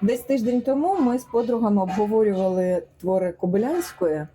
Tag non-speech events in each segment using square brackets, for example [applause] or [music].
Десь тиждень тому ми з подругами обговорювали твори Кобилянської.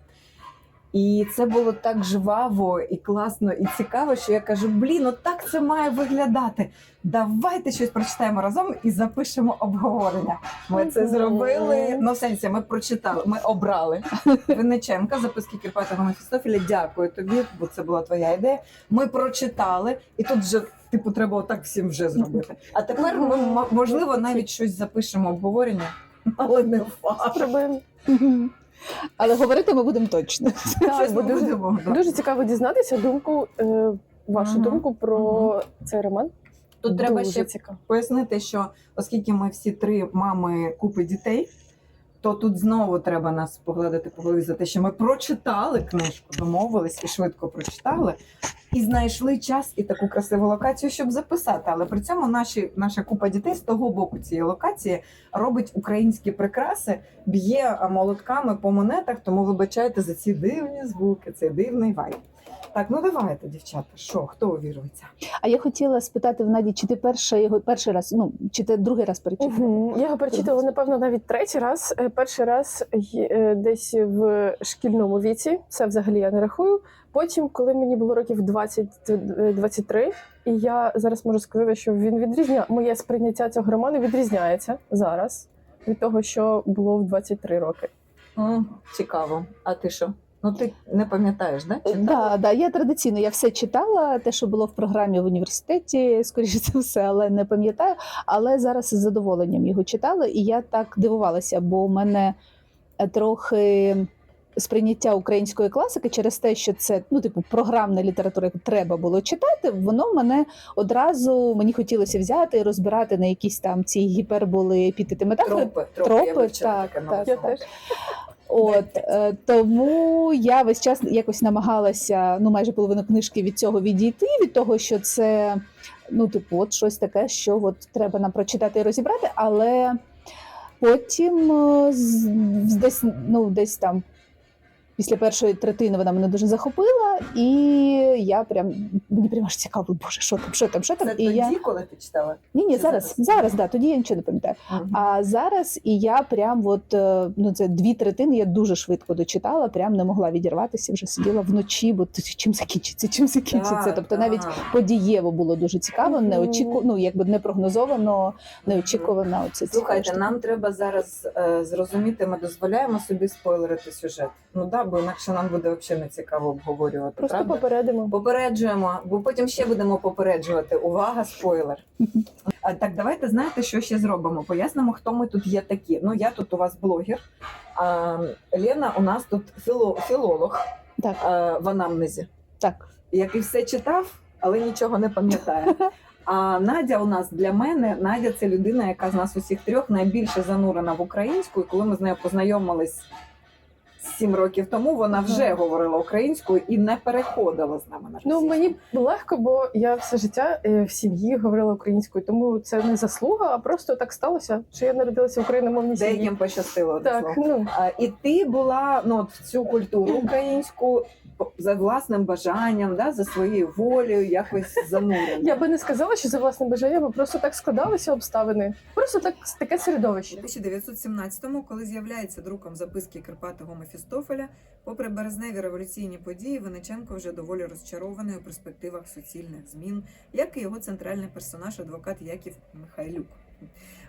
І це було так жваво і класно і цікаво, що я кажу: блін, от так це має виглядати. Давайте щось прочитаємо разом і запишемо обговорення. Ми це зробили. Ну, в сенсі, ми прочитали, ми обрали [laughs] Винниченка, записки Кірпатого Мефістофіля. Дякую тобі, бо це була твоя ідея. Ми прочитали, і тут вже типу треба отак всім вже зробити. А тепер ми можливо навіть щось запишемо обговорення, але не факт. [laughs] Але говорити ми будемо точно. Так, бо дуже, будемо. да. дуже цікаво дізнатися думку, е, вашу Мгм. думку про цей роман. Тут треба дуже ще цікаво. пояснити, що оскільки ми всі три мами купи дітей, то тут знову треба нас погладити по голові за те, що ми прочитали книжку, домовились і швидко прочитали, і знайшли час і таку красиву локацію, щоб записати. Але при цьому наші, наша купа дітей з того боку цієї локації робить українські прикраси, б'є молотками по монетах, тому вибачайте за ці дивні звуки, цей дивний вайб. Так, ну давайте, дівчата, що, хто увірується? А я хотіла спитати в Наді, чи ти перший його перший раз, ну чи ти другий раз перечитала? Мгм. Я його перечитала, напевно, навіть третій раз. Е, Перший раз е, десь в шкільному віці, це взагалі я не рахую. Потім, коли мені було років 20-23, і я зараз можу сказати, що він відрізняє моє сприйняття цього роману відрізняється зараз від того, що було в 23 роки. М, Цікаво. А ти що? Ну ти не пам'ятаєш, да? Читала? Да, да, я традиційно я все читала, те, що було в програмі в університеті, скоріше за все, але не пам'ятаю. Але зараз з задоволенням його читала, і я так дивувалася, бо у мене е, трохи сприйняття української класики через те, що це ну, типу, програмна література, яку треба було читати, воно мене одразу мені хотілося взяти і розбирати на якісь там ці гіперболи, епітети, метафори. Тропи, тропи, я Тропи, вивчила так, таке так, От е, тому я весь час якось намагалася ну майже половину книжки від цього відійти, від того, що це ну, типу, от щось таке, що от треба нам прочитати і розібрати, але потім е, з- десь, ну, десь там. Після першої третини вона мене дуже захопила, і я прям мені прямо аж цікаво, боже, що там, що там, що там. Це і тоді, я коли ти читала? ні, ні, зараз, зараз? зараз, да, тоді я нічого не пам'ятаю. А зараз і я прям от е, ну це дві третини я дуже швидко дочитала, прям не могла відірватися, вже сиділа вночі, бо чим закінчиться, чим закінчиться. Так, тобто так. навіть подієво було дуже цікаво, Мгм. неочіку, ну якби не прогнозовано, неочікувано. Оце Слухайте, цікаво. нам треба зараз е, зрозуміти, ми дозволяємо собі спойлерити сюжет. Ну да, бо інакше нам буде взагалі не цікаво обговорювати. Просто правда? попередимо. Попереджуємо, бо потім ще будемо попереджувати. Увага, спойлер. А, так, давайте знаєте, що ще зробимо? Пояснимо, хто ми тут є такі. Ну, я тут у вас блогер. А, Лена у нас тут філо, філолог Так, а, в анамнезі, так. який все читав, але нічого не пам'ятає. [laughs] А Надя у нас для мене Надя це людина, яка з нас усіх трьох найбільше занурена в українську. І коли ми з нею познайомились сім років тому, вона вже говорила українською і не переходила з нами на Ну мені легко, бо я все життя е, в сім'ї говорила українською, тому це не заслуга, а просто так сталося, що я народилася в україномовній сім'ї. деяким пощастило Так, ну. І ти була ну от в цю культуру [clears throat] українську за власним бажанням, да, за своєю волею, якось [laughs] занурена. я би не сказала, що за власним бажанням, а просто так складалися обставини. Просто так таке У середовище. 1917-му, коли з'являється друком записки Кирпатого Мефістофеля, попри березневі революційні події, Винниченко вже доволі розчарований у перспективах суцільних змін, як і його центральний персонаж, адвокат Яків Михайлюк.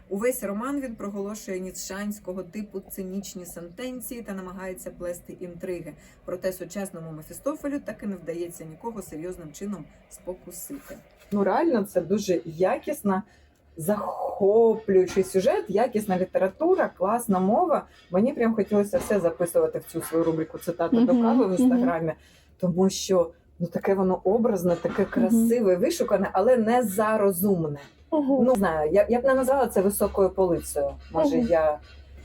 Увесь роман він проголошує ніцшанського типу цинічні сентенції та намагається плести інтриги. Проте сучасному Мефістофелю так і не вдається нікого серйозним чином спокусити. Ну реально це дуже якісна, захоплюючий сюжет, якісна література, класна мова. Мені прям хотілося все записувати в цю свою рубрику цитати до кави в інстаграмі, тому що ну таке воно образне, таке красиве, вишукане, але не зарозумне. Угу. Ну, не знаю, я, я б не назвала це високою полицею. Може, я.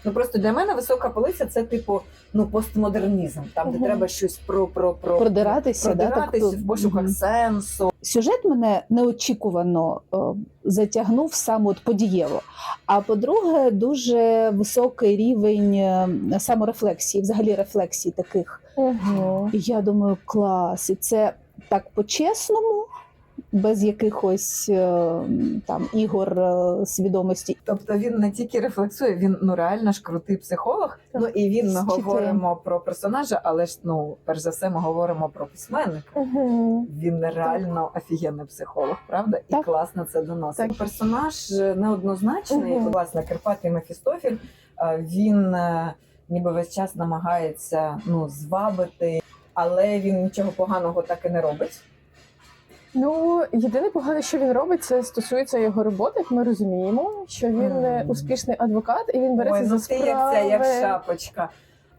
Ну просто для мене висока полиця це типу ну постмодернізм, там де Мгм. треба щось про, про, про Продиратися, да, так, в пошуках мгм. сенсу. Сюжет мене неочікувано е, затягнув саме от подієво. А по-друге, дуже високий рівень е, саморефлексії, взагалі рефлексії таких. Угу. І я думаю, клас, і це так по-чесному. Без якихось е, там ігор е, свідомості. Тобто він не тільки рефлексує, він ну реально ж крутий психолог. Так. Ну і він ми говоримо про персонажа, але ж ну перш за все ми говоримо про письменника. Мгм. Він реально офігенний психолог, правда? І Так. класно це доносить. Так. Персонаж е, неоднозначний, Мгм. власне, Карпатий Мефістофіль. Він ніби весь час намагається ну звабити, але він нічого поганого так і не робить. Ну, єдине погане, що він робить, це стосується його роботи. Як ми розуміємо, що він mm. Успішний адвокат і він береться Ой, за ну ти справи. як ця, як шапочка.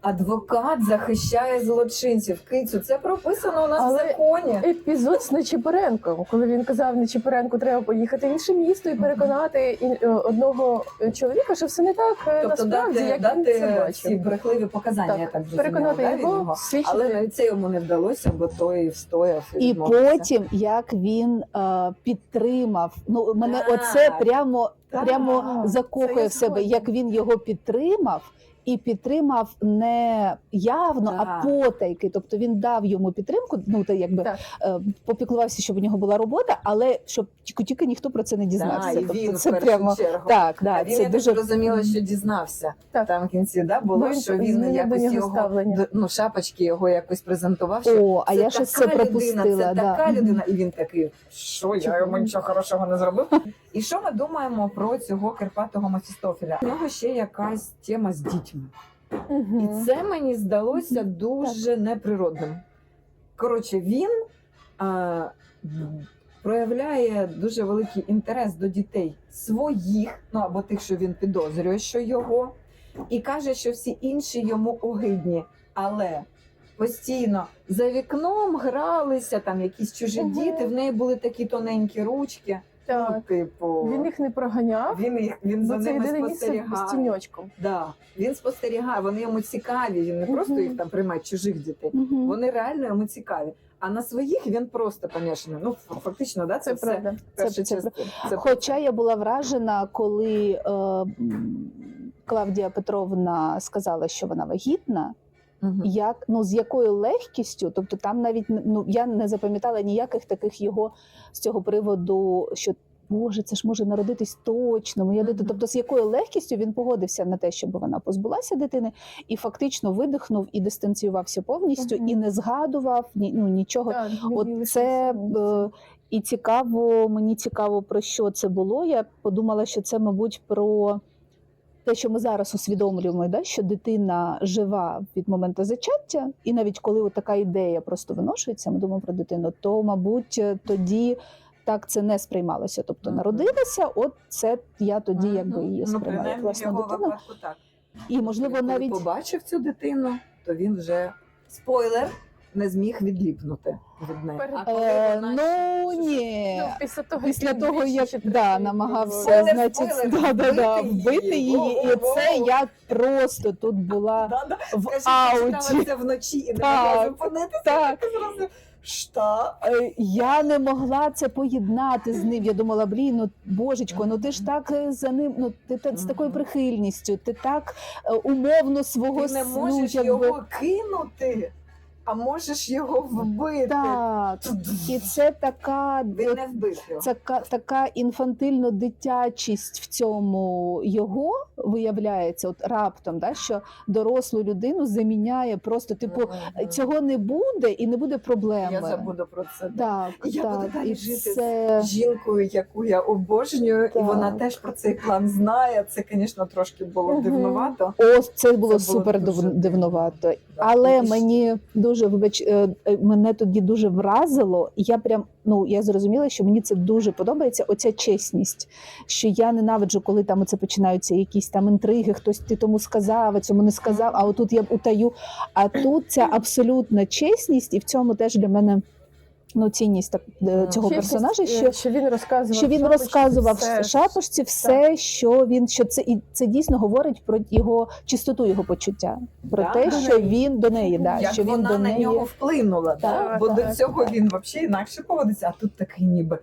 Адвокат захищає злочинців. Кицю, це прописано у нас Але- в законі. Епізод з Нечіпоренком, коли він казав Нечіпоренку, треба поїхати в інше місто і переконати е, одного чоловіка, що все не так е, Тобто насправді, дати, як він це дати бачив. ці брехливі показання, Так, я так зрозуміла, переконати да, його, нього. Але навіть це йому не вдалося, бо той встояв і, І потім як він е, підтримав. Ну мене Так. оце прямо Так. прямо закохує в себе, як він його підтримав. І підтримав не явно, а потайки. Тобто він дав йому підтримку. Ну та якби Так. е, попіклувався, щоб у нього була робота, але щоб тільки тільки ніхто про це не дізнався. Да, і тобто він це в першу прямо чергу. так. Да, а він це я дуже зрозуміла, що дізнався. Так. Там в кінці да, було, він що він якось його ставлення. ну, шапочки його якось презентував. Що о, а я щось це така людина. Це да. така людина, і він такий, що я йому нічого хорошого не зробив. І що ми думаємо про цього Карпатого Мефістофеля? У нього ще якась тема з дітьми. Мгм. І це мені здалося дуже неприродним. Коротше, він а, проявляє дуже великий інтерес до дітей своїх, ну або тих, що він підозрює, що його, і каже, що всі інші йому огидні. Але постійно за вікном гралися там якісь чужі Мгм. діти, в неї були такі тоненькі ручки. Так. Ну, типу, Він їх не проганяв, він, їх, він за це ними єдине місце з спостерігає. тіньочком. Да. Він спостерігає, вони йому цікаві. Він не просто їх там приймає чужих дітей. Мгм. Вони реально йому цікаві. А на своїх він просто помішаний. Ну фактично, да, це, Це все правда. перша Це- це частина. Це Хоча я була вражена, коли е, м, Клавдія Петровна сказала, що вона вагітна, Мгм. як ну з якою легкістю, тобто там навіть ну я не запам'ятала ніяких таких його з цього приводу, що Боже, це ж може народитись точно. Моя дитина. Тобто, з якою легкістю він погодився на те, щоб вона позбулася дитини, і фактично видихнув і дистанціювався повністю, Мгм. і не згадував ні, ну, нічого. Так, От це е, і цікаво, мені цікаво про що це було. Я подумала, що це, мабуть, про те, що ми зараз усвідомлюємо, да, що дитина жива від моменту зачаття, і навіть коли така ідея просто виношується, ми думаємо про дитину, то мабуть тоді. Так це не сприймалося. Тобто народилася, от це я тоді якби її ну, сприймаю принаймні, його дитину. випадку так. І можливо Коли навіть побачив цю дитину, то він вже спойлер не зміг відліпнути від неї. А коли е, вона ну ні. Ну, після того, Після того, як да, намагався, пробував. Значить, спойлер, да, да, да, вбити вбити її. її. І Во-во-во. це я просто тут була Да-да. в Скажи, ауті. це вночі і не Так, могла зупинитися. так. зразу, Що? Е, Я не могла це поєднати з ним. Я думала, блін, ну божечко, ну ти ж так е, за ним, ну ти так з такою Мгм. прихильністю, ти так е, умовно свого Ти не с- ну, можеш якби- його кинути, а можеш його вбити. Так, і це така Він не вбив його. Це ка- така інфантильно дитячість в цьому його виявляється, от раптом, да, що дорослу людину заміняє просто, типу, Мгм. цього не буде і не буде проблеми. Я забуду про це. Так, Я буду далі І жити з. Жінкою, яку я обожнюю, і вона теж про цей план знає. Це, звісно, трошки було Мгм. дивнувато. Ось це було було супер дуже див- дивновато. Да. Але І мені дуже вибач, е, е, мене тоді дуже вразило. Я прям ну я зрозуміла, що мені це дуже подобається. Оця чесність, що я ненавиджу, коли там оце починаються якісь там інтриги. Хтось ти тому сказав, а цьому не сказав. А отут я утаю. А тут ця абсолютна чесність, і в цьому теж для мене ну цінність так е, цього Чесність, персонажа. е, Що що він розказував, що він Шапочці розказував все. шапочці все, що він що це і це дійсно говорить про його чистоту його почуття, про Да, те, до що неї. він до неї, да, Як що він вона до на неї нього вплинула, да? Так, бо так, до цього так. він взагалі інакше поводиться, а тут такий ніби.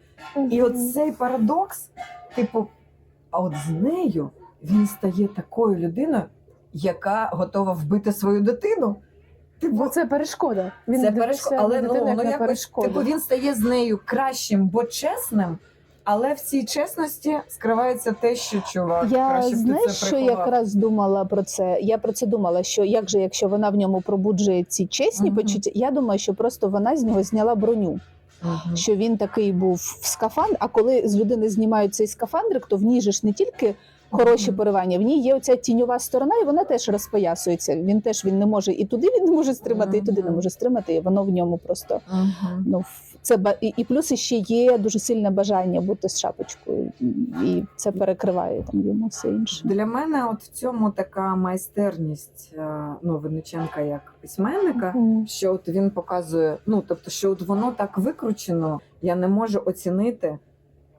І от цей парадокс, типу, а от з нею він стає такою людиною, яка готова вбити свою дитину. Бо це перешкода. Він це перешкода, але ну, ну якось, перешкоду. типу, він стає з нею кращим, бо чесним. Але в цій чесності скривається те, що чувак Я краще знаєш, що якраз думала про це. Я про це думала, що як же, якщо вона в ньому пробуджує ці чесні Мгм. почуття, я думаю, що просто вона з нього зняла броню. Мгм. Що він такий був в скафандр. А коли з людини знімають цей скафандрик, то в ній же ж не тільки хороші поривання, в ній є оця тіньова сторона, і вона теж розпоясується. Він теж він не може і туди він не може стримати, і туди не може стримати, і воно в ньому просто ну це і, і плюс ще є дуже сильне бажання бути з шапочкою, і це перекриває там йому все інше. Для мене от в цьому така майстерність е, ну, Винниченка як письменника, Мгм. що от він показує, ну тобто, що от воно так викручено, я не можу оцінити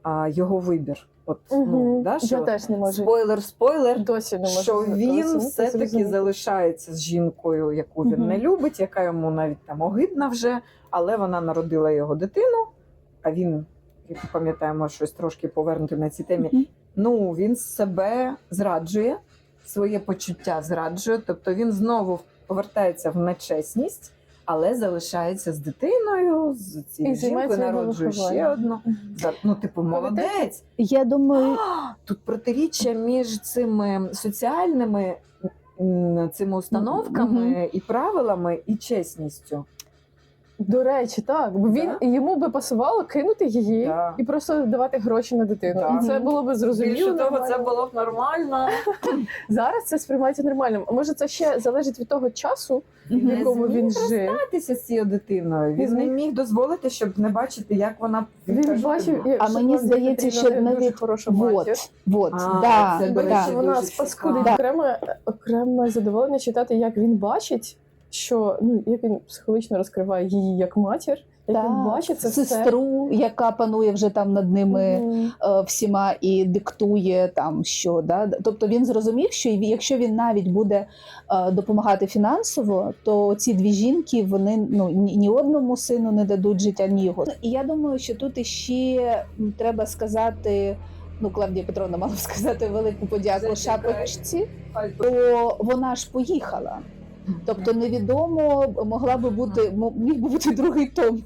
а, його вибір. От, ну, Мгм. да, Я теж не можу. спойлер, спойлер, Досі не можу. що він все-таки залишається з жінкою, яку він Мгм. не любить, яка йому навіть там огидна вже, але вона народила його дитину. А він, як пам'ятаємо, щось трошки повернути на цій темі. Мгм. Ну він себе зраджує, своє почуття зраджує. Тобто він знову повертається в нечесність, але залишається з дитиною, з цією жінкою, народжує ще одну. Ну, типу, молодець. Я думаю, А, Тут протиріччя між цими соціальними цими установками Мгм. і правилами, і чесністю. До речі, так. Бо він йому би пасувало кинути її Да. і просто давати гроші на дитину. Да. І це було би зрозуміло. Більше того, нормально. це було б нормально. [laughs] Зараз це сприймається нормально. А може, це ще залежить від того часу, в. Не якому він зміг жив. Гратися з цією дитиною. Він не міг дозволити, щоб не бачити, як вона Він бачив, як А мені здається, що не дуже навіть хороша матір. вот, вот, А, да, це, До до да. речі, вона дуже спаскудить цікаво. окреме, окреме задоволення читати, як він бачить, що ну як він психологічно розкриває її як матір, як він бачить це все. яка панує вже там над ними е, всіма і диктує там що. Да? Тобто він зрозумів, що якщо він навіть буде е, допомагати фінансово, то ці дві жінки вони ну ні, ні одному сину не дадуть життя, ні його. І я думаю, що тут іще треба сказати. Ну, Клавдія Петровна мала б сказати велику подяку Зачекай. шапочці, то вона ж поїхала. Тобто невідомо могла би бути міг би бути другий том.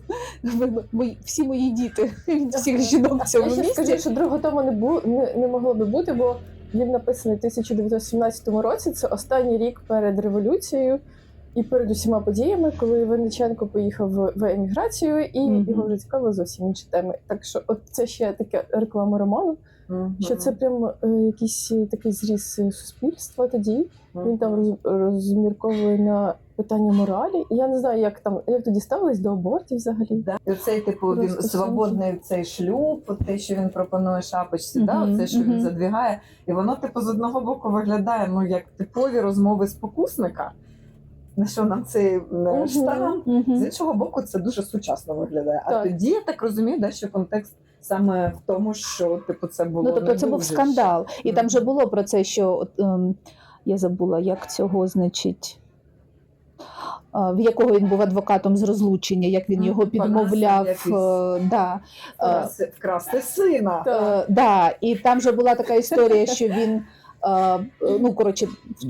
Мої- Всі мої діти всіх жінок в цьому Я ще скажу, що другого тому не, бу, не, не могло би бути, бо він написаний в 1917 році. Це останній рік перед революцією і перед усіма подіями, коли Винниченко поїхав в, еміграцію, і Мгм. його вже цікавили зовсім інші теми. Так що, от це ще таке реклама роману, Мгм. що це прям е, якийсь такий зріз е, суспільства тоді. Він там роз, розмірковує на питання моралі. І я не знаю, як там як тоді ставились до абортів взагалі. Да. І Оцей типу він свободний цей шлюб, те, що він пропонує шапочці, да, Мгм, оце, що він задвігає, і воно, типу, з одного боку виглядає ну як типові розмови спокусника. На що нам цей штамп? З іншого боку, це дуже сучасно виглядає. А тоді я так розумію, да, що контекст саме в тому, що типу це було Ну, тобто це був скандал. І там Мгм. же було про це, що ем, я забула, як цього значить. В якого він був адвокатом з розлучення, як він його підмовляв. якийсь. е, Да, Вкрасти, сина. Е, да, і там же була така історія, що він. Е, Ну, коротше,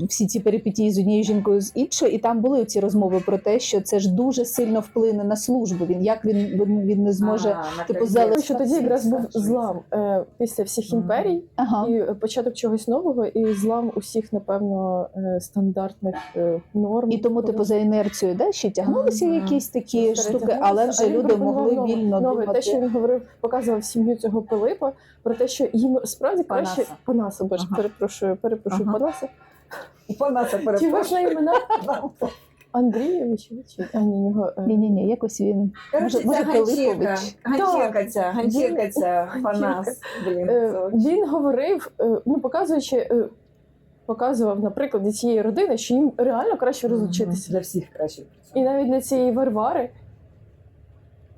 всі ці перипетії з однією жінкою з іншою, і там були ці розмови про те, що це ж дуже сильно вплине на службу. Він як він, він, він не зможе. А, типу, залишити що тоді якраз був злам е, після всіх імперій Ага. і е, початок чогось нового, і злам усіх, напевно, е, стандартних е, норм. І тому, типу, за інерцією, да, ще тягнулися Мгм. якісь такі штуки, але вже люди могли нове- вільно нове. думати. Те, що він говорив, показував сім'ю цього Пилипа, про те, що їм справді краще Панаса. Панаса, боже, Ага. перепрошую, перепрошую, Ага. Панаса. Пана це Ті важні імена Андрійович, чи а ні, його е, Ні, ні, ні, якось він. Коротше, Може- ця може, ганчірка, Пилипович? ганчірка ця, ганчірка ця, Панас. Блін, Е, він говорив, е, ну показуючи, е, показував на прикладі цієї родини, що їм реально краще розлучитися. Для всіх краще. І навіть для цієї Варвари.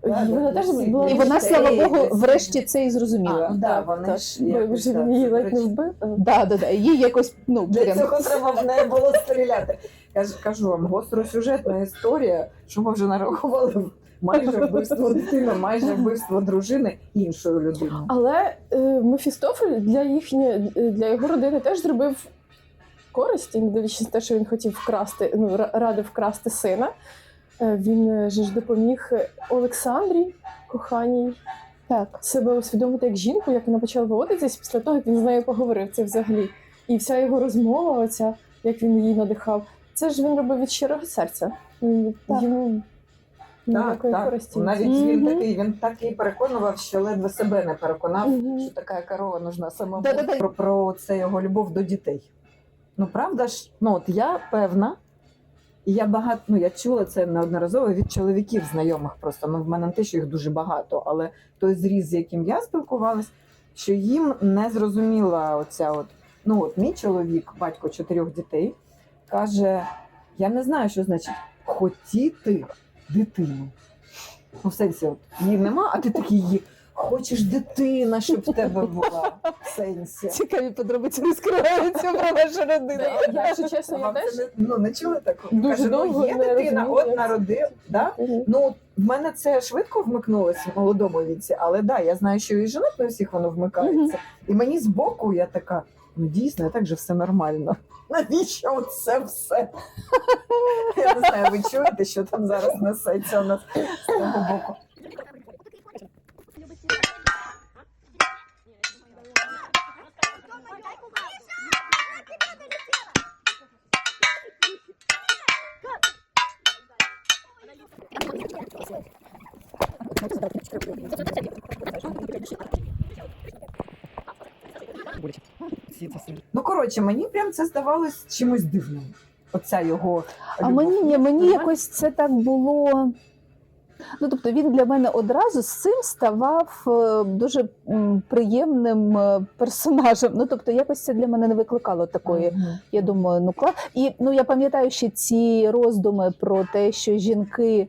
Вона теж була І вона, слава Богу, врешті це і зрозуміла. да, ж вже її ледь не вбив. Е, Да, да, якось, ну, Для цього треба в неї було стріляти. Кажу, кажу вам, гостросюжетна історія, що ми вже нарахували майже вбивство дитини, майже вбивство дружини іншою людиною. Але е, Мефістофель для їхньої для його родини теж зробив користі, не дивлячись на те, що він хотів вкрасти, ну ра- радив вкрасти сина. Е, Він же ж допоміг Олександрі, коханій, Так. себе усвідомити як жінку, як вона почала поводитись після того, як він з нею поговорив. Це взагалі. І вся його розмова, оця, як він її надихав, це ж він робив від щирого серця. Так. Йому ніякої користі. Навіть він такий, він так і переконував, що ледве себе не переконав, Мгм. що така корова нужна самому. Да-да-да. Про, про це його любов до дітей. Ну, правда ж, ну от я певна, і я багато, ну я чула це неодноразово від чоловіків знайомих просто. Ну, в мене не те, що їх дуже багато, але той зріз, з яким я спілкувалась, що їм не зрозуміла оця от. Ну, от мій чоловік, батько чотирьох дітей, каже: я не знаю, що значить хотіти дитину. Ну, в сенсі, от її нема, а ти такий її. Хочеш дитина, щоб в тебе була в сенсі. [laughs] Цікаві подробиці розкриваються про вашу родину. Я, якщо чесно, я теж не, ну, не чули такого? Дуже Каже, довго ну, є не дитина, от народив. Да? Ну, в мене це швидко вмикнулося в молодому віці, але да, я знаю, що і жінок не всіх воно вмикається. І мені збоку я така, ну дійсно, і так же все нормально. [laughs] Навіщо це все? [laughs] Я не знаю, ви чуєте, що там зараз несеться у нас з того боку. Ну коротше, мені прям це здавалось чимось дивним. Оця його А любов. мені ні, мені якось це так було. Ну, тобто він для мене одразу з цим ставав е, дуже м, приємним е, персонажем. Ну, тобто, якось це для мене не викликало такої. Мгм. Я думаю, ну клас. І ну я пам'ятаю ще ці роздуми про те, що жінки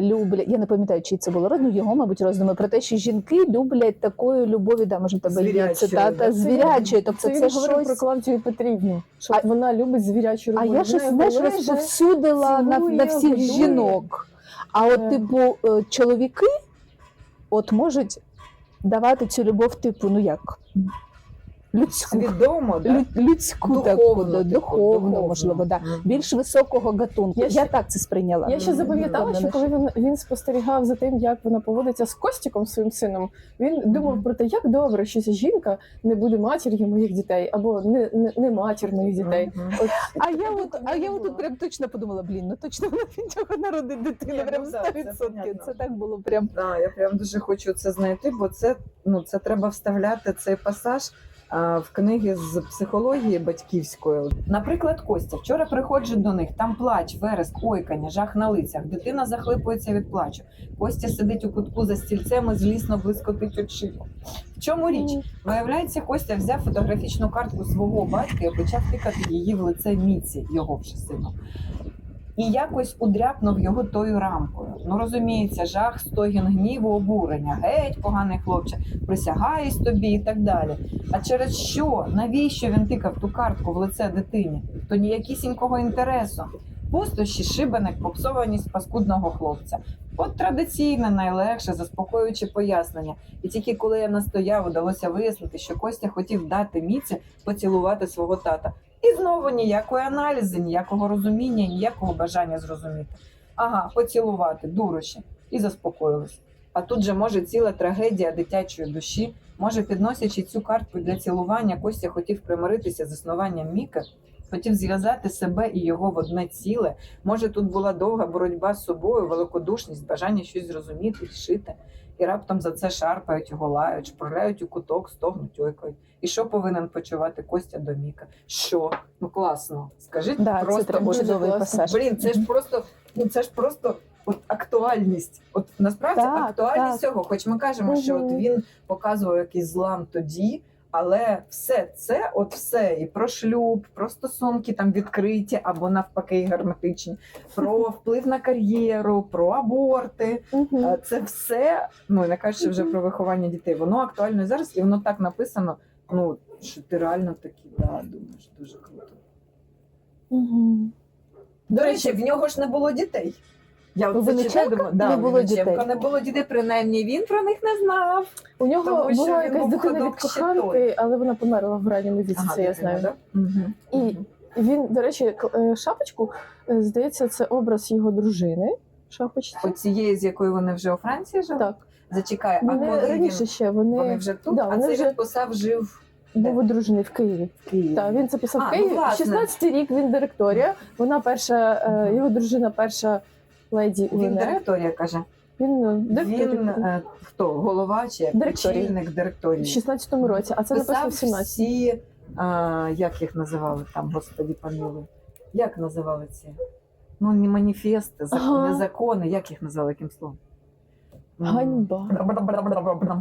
люблять. Я не пам'ятаю, чи це було ну, його, мабуть, роздуми про те, що жінки люблять такої любові, да, може, тебе є цитата звірячої. Тобто Це це, він говорив щось. про Клавдію Петрівну, що А- вона любить звірячу А я щось знаєш розповсюдила на, на всіх годує. жінок. А от, Е. типу, е, чоловіки от можуть давати цю любов, типу, ну як? Людську. Свідомо, да? Лю- людську таку, Духовно, да, типу, духовну, можливо, да. Більш високого гатунку. Я Я, ще- так це сприйняла. Я ще запам'ятала, що коли він, він спостерігав за тим, як вона поводиться з Костіком, своїм сином, він думав про те, як добре, що ця жінка не буде матір'ю моїх дітей, або не, не, не матір моїх дітей. Мгм. От, А я от, а я от прям точно подумала, блін, ну точно вона від нього народить дитину, Ні, прям ну да, це 100%. понятно. Це так було прям. Да, я прям дуже хочу це знайти, бо це, ну, це треба вставляти цей пасаж в книги з психології батьківської. Наприклад, Костя. Вчора приходжу до них, там плач, вереск, ойкання, жах на лицях. Дитина захлипується від плачу. Костя сидить у кутку за стільцем і злісно блискотить очима. В чому річ? Виявляється, Костя взяв фотографічну картку свого батька і почав тикати її в лице Міці, його вже сину. І якось удряпнув його тою рамкою. Ну розуміється, жах, стогін гніву, обурення. Геть, поганий хлопче, присягаюсь тобі і так далі. А через що? Навіщо він тикав ту картку в лице дитині? То ніякісінького інтересу. Пустощі, шибеник, попсованість паскудного хлопця. От традиційне, найлегше, заспокоююче пояснення. І тільки коли я настояв, удалося вияснити, що Костя хотів дати Міці поцілувати свого тата. І знову ніякої аналізи, ніякого розуміння, ніякого бажання зрозуміти. Ага, поцілувати, дурощі, і заспокоїлись. А тут же може ціла трагедія дитячої душі. Може, підносячи цю картку для цілування, Костя хотів примиритися з існуванням Міки, хотів зв'язати себе і його в одне ціле. Може, тут була довга боротьба з собою, великодушність, бажання щось зрозуміти, рішити. І раптом за це шарпають його, лають, шпурляють у куток, стогнуть, ойкають. І що повинен почувати Костя до Міка? Що? Ну класно. Скажіть Да, просто це дуже чудовий класно. пасаж. Блін, це ж просто, ну це ж просто от актуальність. От насправді Так, актуальність так. цього. Хоч ми кажемо, що от він показував якийсь злам тоді, але все це, от все, і про шлюб, про стосунки там відкриті або навпаки герметичні, про вплив на кар'єру, про аборти. Е, Це все, ну не кажучи вже про виховання дітей, воно актуально зараз, і воно так написано. Ну що ти реально такий, да, думаєш, дуже круто. Мгм. До речі, в нього ж не було дітей. Я У от це читаю, да, не було дітей. не було дітей, принаймні він про них не знав. У нього Тому була якась дитина від коханки, але вона померла в ранньому віці, це я знаю. да? Мгм. І Мгм. Він, до речі, е, шапочку, е, здається, це образ його дружини. Шапочці. Оцієї, з якою вони вже у Франції жили? Так. Зачекай, а коли раніше він... ще вони, вони вже тут, да, а вони цей вже- писав жив був одружений в Києві. в Києві. Так, він це писав А, в ну, Києві. власне. 16-й рік він директорія. Вона перша, е, його дружина перша леді Він УНР. директорія каже. Він е, директор Він е, хто? Голова чи як? Директорії. очільник в директорії. 16-му році, а це написано в 17 всі, а, як їх називали там, господі помилуй. Як називали ці? Ну, не маніфести, зак... Ага. не закони, як їх називали, яким словом? М. Ганьба.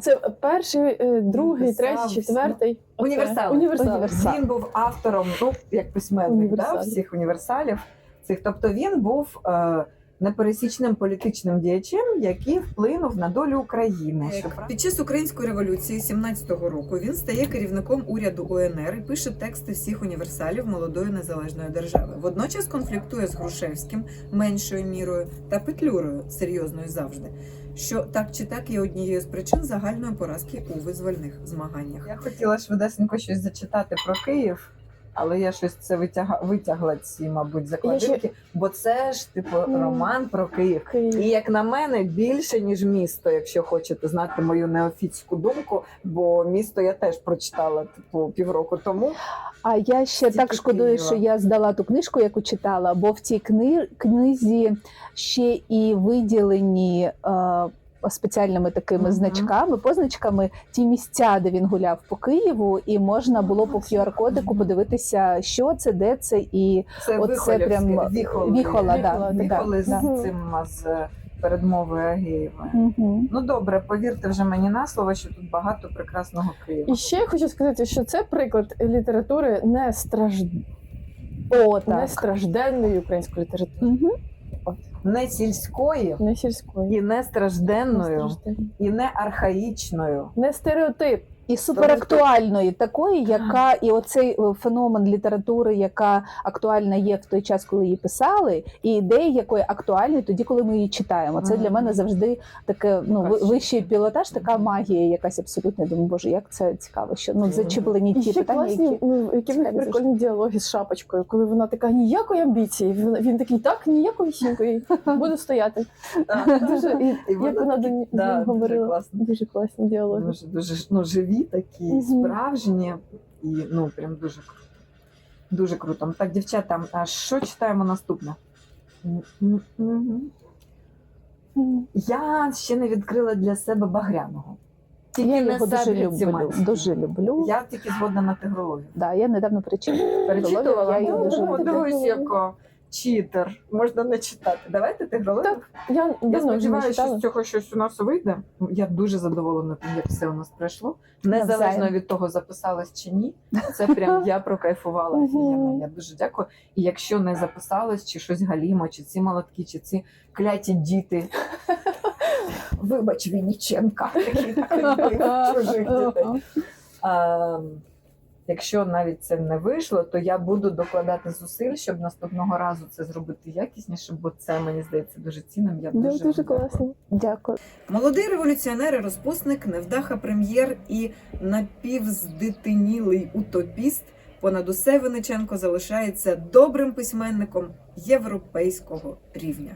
Це перший, е, другий, третій, всі. четвертий. Оце. Універсал. Універсал. Універсал. Він був автором, ну як письменник, да, Універсалів. всіх універсалів. Цих, тобто він був е, непересічним політичним діячем, який вплинув на долю України. Що Під час української революції 17-го року він стає керівником уряду УНР і пише тексти всіх універсалів молодої незалежної держави. Водночас конфліктує з Грушевським меншою мірою та Петлюрою серйозною завжди. Що так чи так є однією з причин загальної поразки у визвольних змаганнях. Я хотіла швидесенько щось зачитати про Київ, але я щось це витяга... витягла ці, мабуть, закладинки, бо це ж типу роман про Київ. Київ. І як на мене, більше ніж місто, якщо хочете знати мою неофітську думку, бо місто я теж прочитала типу півроку тому. А я ще так шкодую, Києва. що я здала ту книжку, яку читала, бо в цій кни... книзі ще і виділені. Е... Спеціальними такими Мгм. значками, позначками, ті місця, де він гуляв по Києву, і можна було по QR-кодику подивитися, що це, де це, і Це Оце Вихолівське, прям Віхоли, Віхола, да, Віхоли да, з да. цим з передмовою Агієва. угу. Ну добре, повірте вже мені на слово, що тут багато прекрасного Києва. І ще я хочу сказати, що це приклад літератури не, страж... О, не так. стражденної української літератури, Угу. Не сільської, не сільською. і не не, стражденною, і не архаїчною. не стереотип. І суперактуальної, такої, яка і оцей е, феномен літератури, яка актуальна є в той час, коли її писали, і ідеї якої актуальні тоді, коли ми її читаємо. Це для мене завжди таке ну ви- вищий пілотаж, така магія, якась абсолютна. Я думаю, боже, як це цікаво, що ну зачеплені ті ще питання, класні, які ну, які в них цікаві прикольні діалоги з шапочкою, коли вона така ніякої амбіції. Він, він такий, так, ніякої сінької, буду стояти. Дуже, як вона до нього говорила. Дуже класні діалоги. Дуже дуже ну, живі, такі Мгм. справжні і ну прям дуже. Дуже круто. Так, дівчата, а що читаємо наступне? Я ще не відкрила для себе багряного. Тільки я його дуже люблю. Дуже люблю. Я тільки згодна на тигрологію. Да, я недавно. Перечитувала? Я її Ну, дуже люблю. Читер. Можна не читати. Давайте тигрологію. Так, Я Я давно вже не сподіваюся, що читала. з цього щось у нас вийде. Я дуже задоволена тим, як все у нас пройшло. Незалежно Навзаєм. від того, записалась чи ні. Це [laughs] прям я прокайфувала. Мгм. офігенно. Я дуже дякую. І якщо не записалось, чи щось галімо, чи ці молотки, чи ці кляті діти. Вибач, Вінніченка, який так [laughs] чужих дітей. А, якщо навіть це не вийшло, то я буду докладати зусиль, щоб наступного разу це зробити якісніше, бо це мені здається дуже цінним. Я дуже, Дуже дякую. класно. Дякую. Молодий революціонер і розпусник, невдаха прем'єр і напівздитинілий утопіст. Понад усе Винниченко залишається добрим письменником європейського рівня.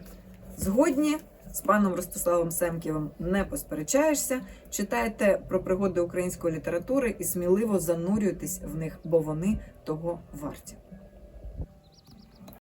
Згодні з паном Ростиславом Семківим не посперечаєшся. Читайте про пригоди української літератури і сміливо занурюйтесь в них, бо вони того варті.